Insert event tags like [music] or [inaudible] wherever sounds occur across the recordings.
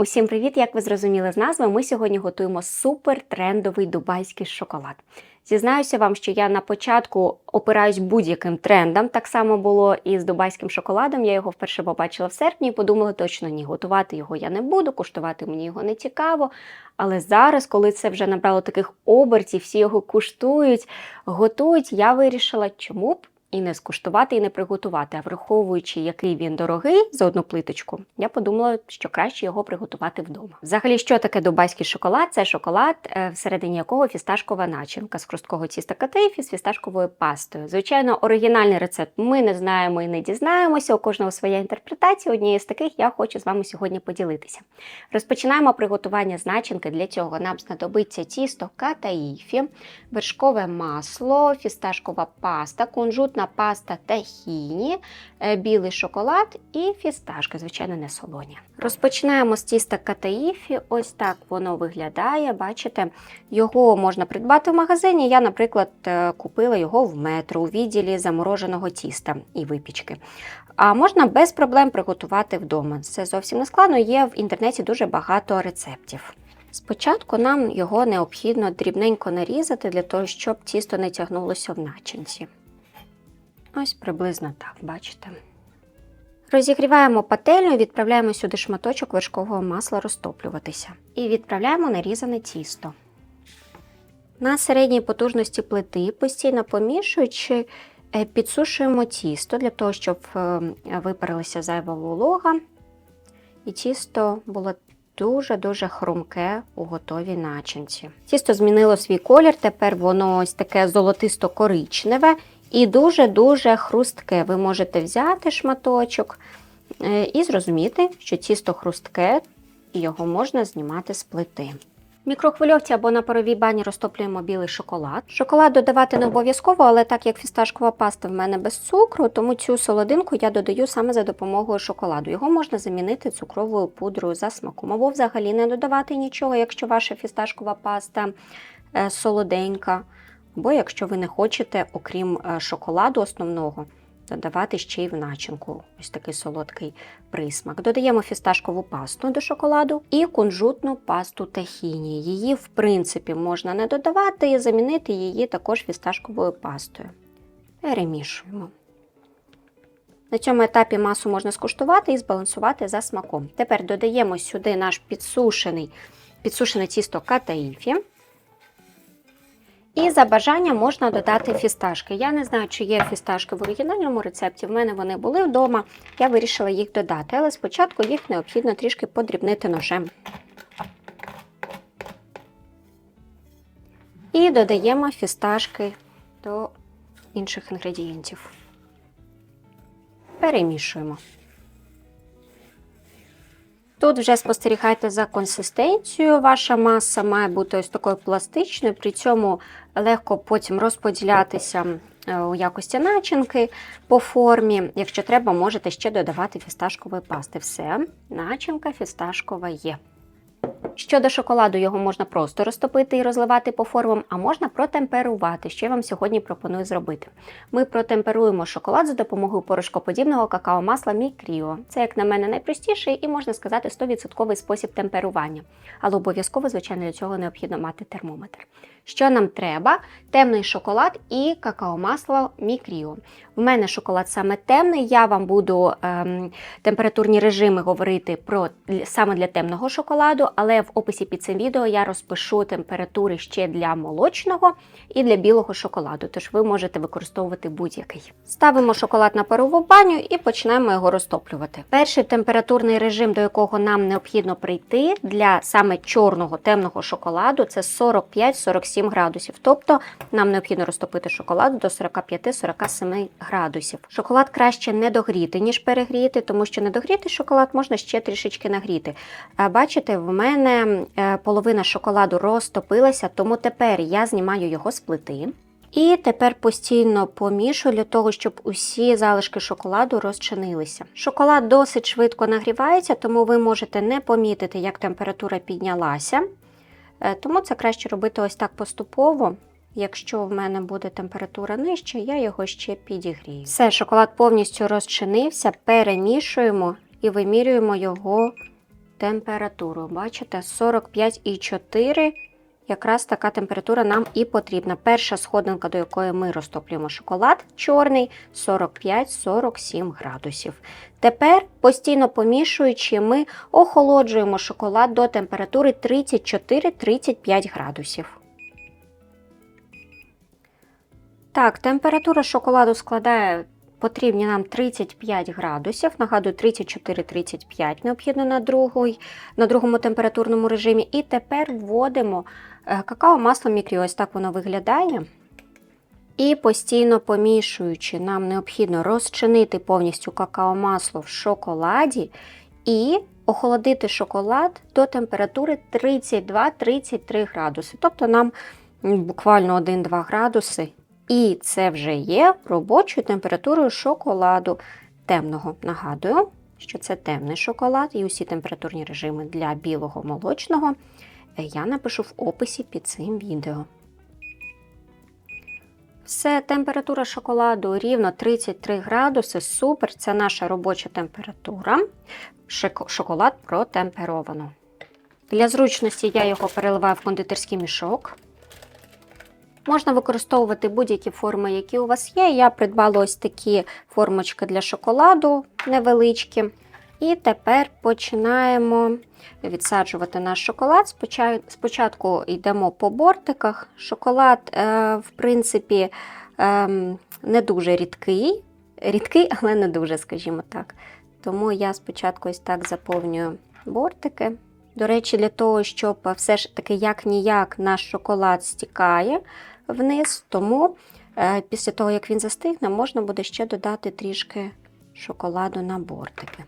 Усім привіт! Як ви зрозуміли з назви, ми сьогодні готуємо супер трендовий дубайський шоколад. Зізнаюся вам, що я на початку опираюсь будь-яким трендам. Так само було і з дубайським шоколадом. Я його вперше побачила в серпні і подумала, точно ні, готувати його я не буду, куштувати мені його не цікаво. Але зараз, коли це вже набрало таких обертів, всі його куштують, готують, я вирішила, чому б і не скуштувати, і не приготувати. А враховуючи, який він дорогий за одну плиточку, я подумала, що краще його приготувати вдома. Взагалі, що таке дубайський шоколад? Це шоколад, е, всередині якого фісташкова начинка з хрусткого тіста катейфі з фісташковою пастою. Звичайно, оригінальний рецепт ми не знаємо і не дізнаємося. У кожного своя інтерпретація. Однією з таких я хочу з вами сьогодні поділитися. Розпочинаємо приготування з начинки. Для цього нам знадобиться тісто катаїфі, вершкове масло, фісташкова паста, кунжутна паста тахіні, е, білий шоколад і фісташки, звичайно, не солоні. Розпочинаємо з тіста катаїфі. Ось так воно виглядає. Бачите, його можна придбати в магазині. Я, наприклад, е, купила його в метро у відділі замороженого тіста і випічки. А можна без проблем приготувати вдома. Це зовсім не складно, є в інтернеті дуже багато рецептів. Спочатку нам його необхідно дрібненько нарізати для того, щоб тісто не тягнулося в начинці. Ось приблизно так, бачите. Розігріваємо пательню, відправляємо сюди шматочок вершкового масла розтоплюватися. І відправляємо нарізане тісто. На середній потужності плити, постійно помішуючи, е, підсушуємо тісто для того, щоб е, випарилася зайва волога. І тісто було дуже-дуже хрумке у готовій начинці. Тісто змінило свій колір, тепер воно ось таке золотисто-коричневе і дуже-дуже хрустке. Ви можете взяти шматочок е, і зрозуміти, що тісто хрустке, його можна знімати з плити. В мікрохвильовці або на паровій бані розтоплюємо білий шоколад. Шоколад додавати не обов'язково, але так як фісташкова паста в мене без цукру, тому цю солодинку я додаю саме за допомогою шоколаду. Його можна замінити цукровою пудрою за смаком, або взагалі не додавати нічого, якщо ваша фісташкова паста е, солоденька. Або якщо ви не хочете, окрім е, шоколаду основного, додавати ще й в начинку ось такий солодкий присмак. Додаємо фісташкову пасту до шоколаду і кунжутну пасту тахіні. Її, в принципі, можна не додавати і замінити її також фісташковою пастою. Перемішуємо. На цьому етапі масу можна скуштувати і збалансувати за смаком. Тепер додаємо сюди наш підсушений, підсушене тісто катаїфі. І за бажанням можна додати фісташки. Я не знаю, чи є фісташки в оригінальному рецепті. В мене вони були вдома. Я вирішила їх додати, але спочатку їх необхідно трішки подрібнити ножем. І додаємо фісташки до інших інгредієнтів. Перемішуємо. Тут вже спостерігайте за консистенцією. Ваша маса має бути ось такою пластичною, при цьому легко потім розподілятися е, у якості начинки по формі. Якщо треба, можете ще додавати фісташкової пасти. Все, начинка фісташкова є. Щодо шоколаду, його можна просто розтопити і розливати по формам, а можна протемперувати, що я вам сьогодні пропоную зробити. Ми протемперуємо шоколад за допомогою порошкоподібного какао-масла Мікріо. Це, як на мене, найпростіший і, можна сказати, 100% спосіб темперування. Але обов'язково, звичайно, для цього необхідно мати термометр. Що нам треба? Темний шоколад і какао-масло Мікріо. В мене шоколад саме темний, я вам буду ем, температурні режими говорити про саме для темного шоколаду, але в описі під цим відео я розпишу температури ще для молочного і для білого шоколаду, тож ви можете використовувати будь-який. Ставимо шоколад на парову баню і починаємо його розтоплювати. Перший температурний режим, до якого нам необхідно прийти для саме чорного темного шоколаду, це 45-47 градусів. Тобто нам необхідно розтопити шоколад до 45-47 градусів. Шоколад краще не догріти, ніж перегріти, тому що недогрітий шоколад можна ще трішечки нагріти. Бачите, в мене е, половина шоколаду розтопилася, тому тепер я знімаю його з плити. І тепер постійно помішую для того, щоб усі залишки шоколаду розчинилися. Шоколад досить швидко нагрівається, тому ви можете не помітити, як температура піднялася. Е, тому це краще робити ось так поступово. Якщо в мене буде температура нижча, я його ще підігрію. Все, шоколад повністю розчинився, перемішуємо і вимірюємо його температуру. Бачите, 45,4. Якраз така температура нам і потрібна. Перша сходинка, до якої ми розтоплюємо шоколад чорний 45-47 градусів. Тепер, постійно помішуючи, ми охолоджуємо шоколад до температури 34-35 градусів. Так, температура шоколаду складає потрібні нам 35 градусів. Нагадую, 34-35 необхідно на, другий, на другому температурному режимі. І тепер вводимо е, какао масло мікрі. Ось так воно виглядає. І постійно помішуючи, нам необхідно розчинити повністю какао-масло в шоколаді і охолодити шоколад до температури 32-33 градуси. Тобто нам буквально 1-2 градуси. І це вже є робочою температурою шоколаду темного. Нагадую, що це темний шоколад і усі температурні режими для білого молочного я напишу в описі під цим відео. Все, температура шоколаду рівно 33 градуси. Супер, це наша робоча температура. Шоколад протемперовано. Для зручності я його переливаю в кондитерський мішок. Можна використовувати будь-які форми, які у вас є. Я придбала ось такі формочки для шоколаду невеличкі. І тепер починаємо відсаджувати наш шоколад. Спочатку йдемо по бортиках. Шоколад, е, в принципі, ем, не дуже рідкий. Рідкий, [laughs] але не дуже, скажімо так. Тому я спочатку ось так заповнюю бортики. До речі, для того, щоб все ж таки як-ніяк наш шоколад стікає вниз, тому е, після того, як він застигне, можна буде ще додати трішки шоколаду на бортики.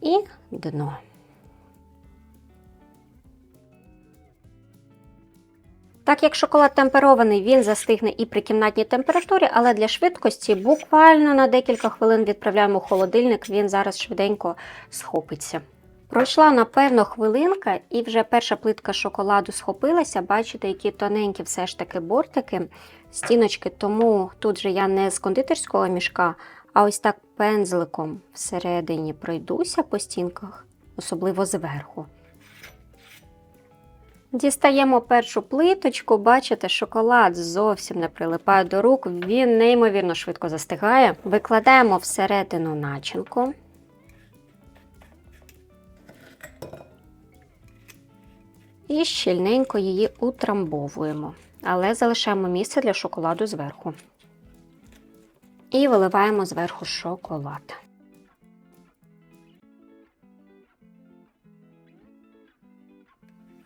І дно. Так як шоколад темперований, він застигне і при кімнатній температурі, але для швидкості буквально на декілька хвилин відправляємо в холодильник, він зараз швиденько схопиться. Пройшла, напевно, хвилинка, і вже перша плитка шоколаду схопилася. Бачите, які тоненькі все ж таки бортики, стіночки, тому тут же я не з кондитерського мішка, а ось так пензликом всередині пройдуся по стінках, особливо зверху. Дістаємо першу плиточку, бачите, шоколад зовсім не прилипає до рук, він неймовірно швидко застигає. Викладаємо всередину начинку. І щільненько її утрамбовуємо, але залишаємо місце для шоколаду зверху. І виливаємо зверху шоколад.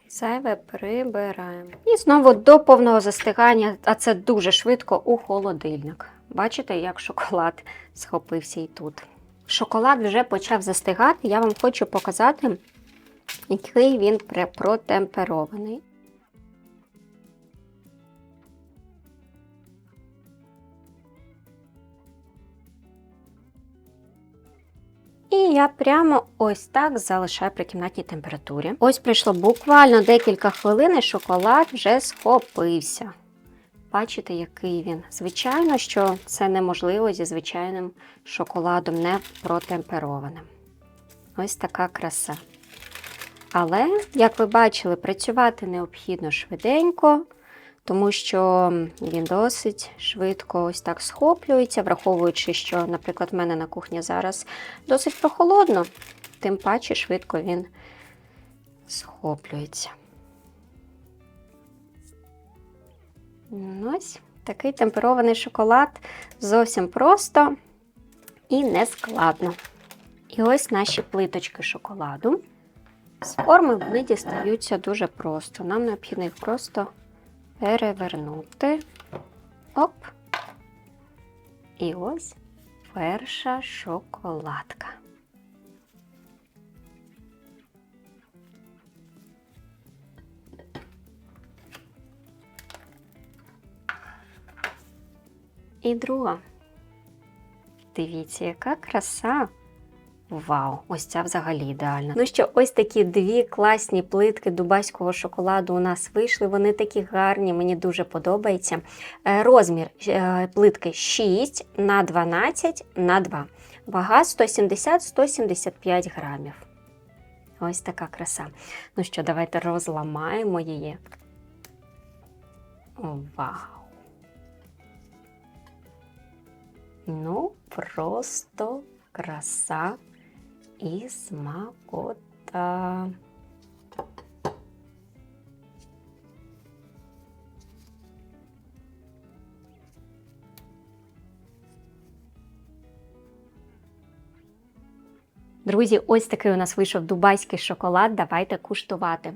Зайве прибираємо. І знову до повного застигання, а це дуже швидко у холодильник. Бачите, як шоколад схопився і тут. Шоколад вже почав застигати. Я вам хочу показати, який він протемперований. І я прямо ось так залишаю при кімнатній температурі. Ось пройшло буквально декілька хвилин, і шоколад вже схопився. Бачите, який він. Звичайно, що це неможливо зі звичайним шоколадом, не протемперованим. Ось така краса. Але, як ви бачили, працювати необхідно швиденько, тому що він досить швидко ось так схоплюється, враховуючи, що, наприклад, в мене на кухні зараз досить прохолодно, тим паче швидко він схоплюється. Ну, Ось такий темперований шоколад зовсім просто і нескладно. І ось наші плиточки шоколаду. З форми вони дістаються дуже просто. Нам необхідно їх просто перевернути. Оп. І ось перша шоколадка. І друга. Дивіться, яка краса. Вау, ось ця взагалі ідеальна. Ну що, ось такі дві класні плитки дубайського шоколаду у нас вийшли. Вони такі гарні, мені дуже подобається. Е, Розмір е, плитки 6 на 12 на 2. Вага 170-175 грамів. Ось така краса. Ну що, давайте розламаємо її. Вау! Ну, просто краса і смакота. Друзі, ось такий у нас вийшов дубайський шоколад. Давайте куштувати.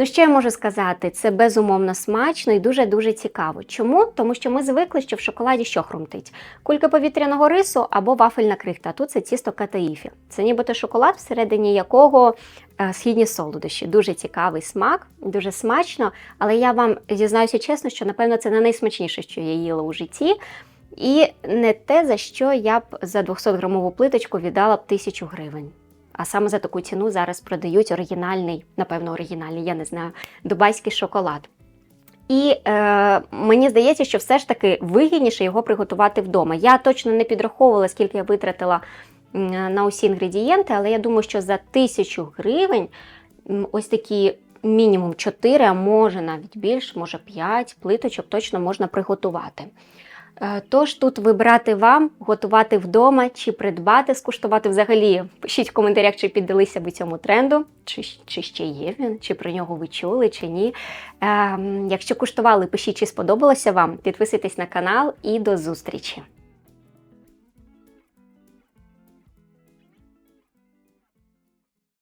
Ну, що я можу сказати? Це безумовно смачно і дуже-дуже цікаво. Чому? Тому що ми звикли, що в шоколаді що хрумтить? Кулька повітряного рису або вафельна крихта. Тут це тісто катаїфі. Це нібито шоколад, всередині якого е, східні солодощі. Дуже цікавий смак, дуже смачно. Але я вам зізнаюся чесно, що напевно це не найсмачніше, що я їла у житті. І не те, за що я б за 200-грамову плиточку віддала б тисячу гривень. А саме за таку ціну зараз продають оригінальний, напевно, оригінальний, я не знаю, дубайський шоколад. І е, мені здається, що все ж таки вигідніше його приготувати вдома. Я точно не підраховувала, скільки я витратила на усі інгредієнти, але я думаю, що за тисячу гривень ось такі мінімум 4, а може навіть більше, може 5 плиточок точно можна приготувати. Е, Тож тут вибрати вам, готувати вдома чи придбати, скуштувати взагалі. Пишіть в коментарях, чи піддалися ви цьому тренду, чи, чи ще є він, чи про нього ви чули, чи ні. Ем, якщо куштували, пишіть, чи сподобалося вам. Підписуйтесь на канал і до зустрічі!